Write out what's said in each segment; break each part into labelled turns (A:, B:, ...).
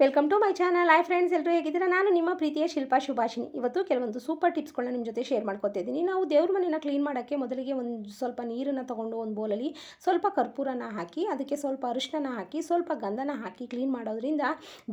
A: Welcome to my channel hi friends ಎಲ್ಲರೂ ಹೇಗಿದ್ದೀರಾ? ನಾನು ನಿಮ್ಮ ಪ್ರೀತಿಯ ಶಿಲ್ಪಾ ಶುಭಾಷಿನಿ ಇವತ್ತು ಕೆಲವೊಂದು ಸೂಪರ್ ಟಿಪ್ಸ್ಗಳನ್ನ ನಿಮ್ಮ ಜೊತೆ ಶೇರ್ ಮಾಡ್ಕೊತಿದ್ದೀನಿ ನಾವು ದೇವ್ರ ಮನೆಯನ್ನು ಕ್ಲೀನ್ ಮಾಡೋಕ್ಕೆ ಮೊದಲಿಗೆ ಒಂದು ಸ್ವಲ್ಪ ನೀರನ್ನು ತೊಗೊಂಡು ಒಂದು ಬೋಲಲ್ಲಿ ಸ್ವಲ್ಪ ಕರ್ಪೂರನ ಹಾಕಿ, ಅದಕ್ಕೆ ಸ್ವಲ್ಪ ಅರಿಶಿನ ಹಾಕಿ, ಸ್ವಲ್ಪ ಗಂಧನ ಹಾಕಿ ಕ್ಲೀನ್ ಮಾಡೋದ್ರಿಂದ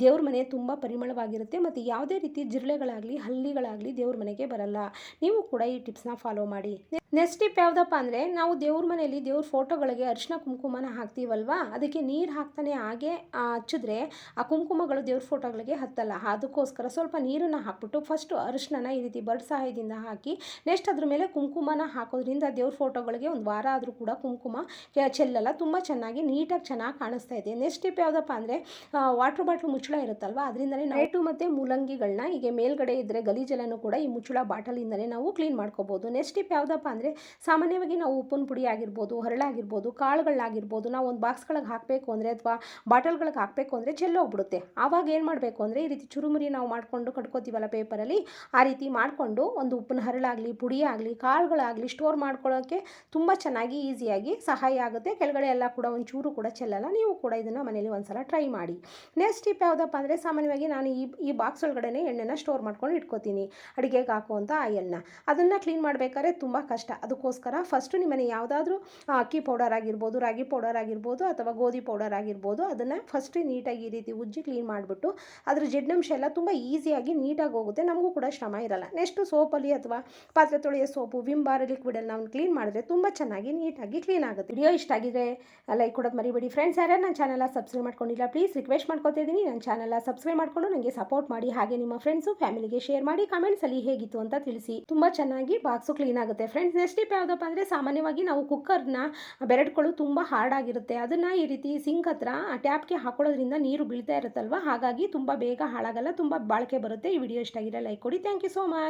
A: ದೇವ್ರ ಮನೆ ತುಂಬ ಪರಿಮಳವಾಗಿರುತ್ತೆ ಮತ್ತು ಯಾವುದೇ ರೀತಿ ಜಿರಳೆಗಳಾಗಲಿ, ಹಲ್ಲಿಗಳಾಗಲಿ ದೇವ್ರ ಮನೆಗೆ ಬರಲ್ಲ. ನೀವು ಕೂಡ ಈ ಟಿಪ್ಸ್ನ ಫಾಲೋ ಮಾಡಿ. ನೆಕ್ಸ್ಟ್ ಟಿಪ್ ಯಾವುದಪ್ಪ ಅಂದರೆ, ನಾವು ದೇವ್ರ ಮನೆಯಲ್ಲಿ ದೇವ್ರ ಫೋಟೋಗಳಿಗೆ ಅರಿಶಿನ ಕುಂಕುಮನ ಹಾಕ್ತೀವಲ್ವಾ? ಅದಕ್ಕೆ ನೀರು ಹಾಕ್ತಾನೆ ಹಾಗೆ ಹಚ್ಚಿದ್ರೆ ಆ ಕುಂಕುಮಗಳು ದೇವ್ರ ಫೋಟೋಗಳಿಗೆ ಹತ್ತಲ್ಲ. ಅದಕ್ಕೋಸ್ಕರ ಸ್ವಲ್ಪ ನೀರನ್ನು ಹಾಕ್ಬಿಟ್ಟು ಫಸ್ಟ್ ಅರಿಶಿನ ಈ ರೀತಿ ಬರ್ಡ್ ಸಹಾಯದಿಂದ ಹಾಕಿ ನೆಕ್ಸ್ಟ್ ಅದ್ರ ಮೇಲೆ ಕುಂಕುಮನ ಹಾಕೋದ್ರಿಂದ ದೇವ್ರ ಫೋಟೋಗಳಿಗೆ ಒಂದು ವಾರ ಆದರೂ ಕೂಡ ಕುಂಕುಮ ಚೆಲ್ಲಲ್ಲ. ತುಂಬ ಚೆನ್ನಾಗಿ ನೀಟಾಗಿ ಚೆನ್ನಾಗಿ ಕಾಣಿಸ್ತಾ ಇದೆ. ನೆಕ್ಸ್ಟ್ ಟಿಪ್ ಯಾವುದಪ್ಪ ಅಂದರೆ ವಾಟರ್ ಬಾಟ್ಲ್ ಮುಚ್ಚಳ ಇರುತ್ತಲ್ವ? ಅದರಿಂದಲೇ ನೈಟು ಮತ್ತು ಮೂಲಂಗಿಗಳನ್ನ ಹೀಗೆ ಮೇಲ್ಗಡೆ ಇದ್ದರೆ ಗಲೀಜೆಲ್ಲನೂ ಕೂಡ ಈ ಮುಚ್ಚಳ ಬಾಟಲಿಂದಲೇ ನಾವು ಕ್ಲೀನ್ ಮಾಡ್ಕೋಬೋದು. ನೆಕ್ಸ್ಟ್ ಟಿಪ್ ಯಾವುದಪ್ಪ ಅಂದರೆ, ಸಾಮಾನ್ಯವಾಗಿ ನಾವು ಉಪ್ಪಿನ ಪುಡಿ ಆಗಿರ್ಬೋದು, ಹರಳಾಗಿರ್ಬೋದು ಕಾಳುಗಳಾಗಿರ್ಬೋದು ನಾವು ಒಂದು ಬಾಕ್ಸ್ಗಳಿಗೆ ಹಾಕಬೇಕು ಅಂದರೆ ಅಥವಾ ಬಾಟಲ್ಗಳಿಗೆ ಹಾಕಬೇಕು ಅಂದರೆ ಚೆಲ್ಲೋಗ್ಬಿಡುತ್ತೆ. ಆವಾಗ ಏನು ಮಾಡಬೇಕು ಅಂದರೆ, ಈ ರೀತಿ ಚುರುಮುರಿ ನಾವು ಮಾಡಿಕೊಂಡು ಕಟ್ಕೋತೀವಲ್ಲ ಪೇಪರಲ್ಲಿ, ಆ ರೀತಿ ಮಾಡಿಕೊಂಡು ಒಂದು ಉಪ್ಪಿನ ಹರಳಾಗಲಿ ಪುಡಿ ಆಗಲಿ ಕಾಳುಗಳಾಗಲಿ ಸ್ಟೋರ್ ಮಾಡ್ಕೊಳ್ಳೋಕ್ಕೆ ತುಂಬ ಚೆನ್ನಾಗಿ ಈಸಿಯಾಗಿ ಸಹಾಯ ಆಗುತ್ತೆ. ಕೆಳಗಡೆ ಎಲ್ಲ ಕೂಡ ಒಂಚೂರು ಕೂಡ ಚೆಲ್ಲಲ್ಲ. ನೀವು ಕೂಡ ಇದನ್ನು ಮನೇಲಿ ಒಂದ್ಸಲ ಟ್ರೈ ಮಾಡಿ. ನೆಕ್ಸ್ಟ್ ಟಿಪ್ ಯಾವುದಪ್ಪ ಅಂದರೆ, ಸಾಮಾನ್ಯವಾಗಿ ನಾನು ಈ ಈ ಬಾಕ್ಸ್ ಒಳಗಡೆ ಎಣ್ಣೆನ ಸ್ಟೋರ್ ಮಾಡ್ಕೊಂಡು ಇಟ್ಕೋತೀನಿ. ಅಡುಗೆಗೆ ಹಾಕುವಂಥ ಆಯಲ್ನ ಅದನ್ನು ಕ್ಲೀನ್ ಮಾಡಬೇಕಾದ್ರೆ ತುಂಬ ಕಷ್ಟ. ಅದಕ್ಕೋಸ್ಕರ ಫಸ್ಟು ನಿಮ್ಮನೆ ಯಾವುದಾದ್ರೂ ಅಕ್ಕಿ ಪೌಡರ್ ಆಗಿರ್ಬೋದು, ರಾಗಿ ಪೌಡರ್ ಆಗಿರ್ಬೋದು ಅಥವಾ ಗೋಧಿ ಪೌಡರ್ ಆಗಿರ್ಬೋದು, ಅದನ್ನು ಫಸ್ಟ್ ನೀಟಾಗಿ ಈ ರೀತಿ ಉಜ್ಜಿ ಕ್ಲೀನ್ ಮಾಡಿಬಿಟ್ಟು ಅದ್ರ ಜಡ್ನಂಶ ಎಲ್ಲ ತುಂಬ ಈಸಿಯಾಗಿ ನೀಟಾಗಿ ಹೋಗುತ್ತೆ. ನಮಗೂ ಕೂಡ ಶ್ರಮ ಇರಲ್ಲ. ನೆಕ್ಸ್ಟು ಸೋಪಲ್ಲಿ ಅಥವಾ ಪಾತ್ರೆ ತೊಳೆಯೋ ಸೋಪು ವಿಮ್ ಬಾರ್ ಲಿಕ್ವಿಡಲ್ಲಿ ನಾವು ಕ್ಲೀನ್ ಮಾಡಿದ್ರೆ ತುಂಬ ಚೆನ್ನಾಗಿ ನೀಟಾಗಿ ಕ್ಲೀನ್ ಆಗುತ್ತೆ. ವಿಡಿಯೋ ಇಷ್ಟ ಆಗಿದೆ ಲೈಕ್ ಕೊಡೋದು ಮರಿಬೇಡಿ. ಫ್ರೆಂಡ್ಸ್ ಯಾರ್ಯಾರು ನನ್ನ ಚಾನಲ್ ಸಬ್ಸ್ಕ್ರೈಬ್ ಮಾಡ್ಕೊಂಡಿಲ್ಲ ಪ್ಲೀಸ್ ರಿಕ್ವೆಸ್ಟ್ ಮಾಡ್ಕೊತಾ ಇದ್ದೀನಿ. ನನ್ನ ಚಾನಲ್ ಸಬ್ಸ್ಕ್ರೈಬ್ ಮಾಡ್ಕೊಂಡು ನನಗೆ ಸಪೋರ್ಟ್ ಮಾಡಿ. ಹಾಗೆ ನಿಮ್ಮ ಫ್ರೆಂಡ್ಸು ಫ್ಯಾಮಿಲಿಗೆ ಶೇರ್ ಮಾಡಿ ಕಮೆಂಟ್ಸಲ್ಲಿ ಹೇಗಿತ್ತು ಅಂತ ತಿಳಿಸಿ. ತುಂಬ ಚೆನ್ನಾಗಿ ಬಾಕ್ಸು ಕ್ಲೀನ್ ಆಗುತ್ತೆ. ಫ್ರೆಂಡ್ಸ್ ನೆಕ್ಸ್ಟ್ ಟಿಪ್ ಯಾವುದಪ್ಪ ಅಂದರೆ ಸಾಮಾನ್ಯವಾಗಿ ನಾವು ಕುಕ್ಕರ್ನ ಬೆರಡ್ಗಳು ತುಂಬ ಹಾರ್ಡ್ ಆಗಿರುತ್ತೆ. ಅದನ್ನು ಈ ರೀತಿ ಸಿಂಕ್ ಹತ್ರ ಟ್ಯಾಪ್ಗೆ ಹಾಕೊಳ್ಳೋದ್ರಿಂದ ನೀರು ಬೀಳ್ತಾ ಇರುತ್ತಲ್ವ? ಹಾಗಾಗಿ ತುಂಬ ಬೇಗ ಹಾಳಾಗಲ್ಲ, ತುಂಬ ಬಾಳಿಕೆ ಬರುತ್ತೆ. ಈ ವಿಡಿಯೋ ಇಷ್ಟ ಆಗಿದೆ ಲೈಕ್ ಕೊಡಿ. Thank you so much